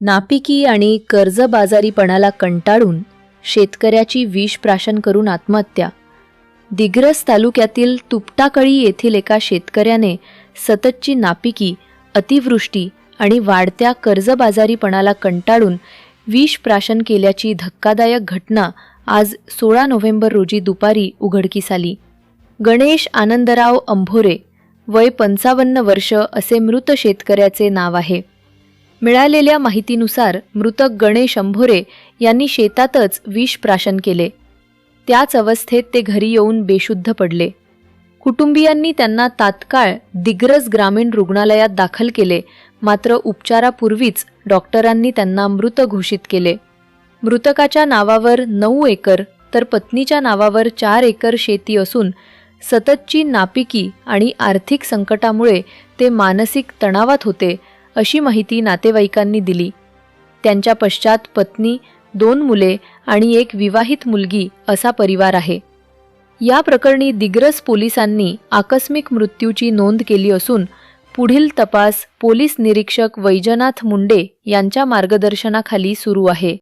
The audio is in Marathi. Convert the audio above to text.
नापिकी आणि कर्जबाजारीपणाला कंटाळून शेतकऱ्याची विष प्राशन करून आत्महत्या. दिग्रस तालुक्यातील तुपटाकळी येथील एका शेतकऱ्याने सततची नापिकी अतिवृष्टी आणि वाढत्या कर्जबाजारीपणाला कंटाळून विष प्राशन केल्याची धक्कादायक घटना आज सोळा नोव्हेंबर रोजी दुपारी उघडकीस आली. गणेश आनंदराव अंभोरे वय पंचावन्न वर्ष असे मृत शेतकऱ्याचे नाव आहे. मिळालेल्या माहितीनुसार मृतक गणेश अंभोरे यांनी शेतातच विष प्राशन केले. त्याच अवस्थेत ते घरी येऊन बेशुद्ध पडले. कुटुंबियांनी त्यांना तात्काळ दिग्रस ग्रामीण रुग्णालयात दाखल केले मात्र उपचारापूर्वीच डॉक्टरांनी त्यांना मृत घोषित केले. मृतकाच्या नावावर नऊ एकर तर पत्नीच्या नावावर चार एकर शेती असून सततची नापिकी आणि आर्थिक संकटामुळे ते मानसिक तणावात होते अशी माहिती नातेवाईकांनी दिली. त्यांच्या पश्चात पत्नी दोन मुले आणि एक विवाहित मुलगी असा परिवार आहे. या प्रकरणी दिग्रस पोलिसांनी आकस्मिक मृत्यूची नोंद केली असून पुढील तपास पोलीस निरीक्षक वैजनाथ मुंडे यांच्या मार्गदर्शनाखाली सुरू आहे.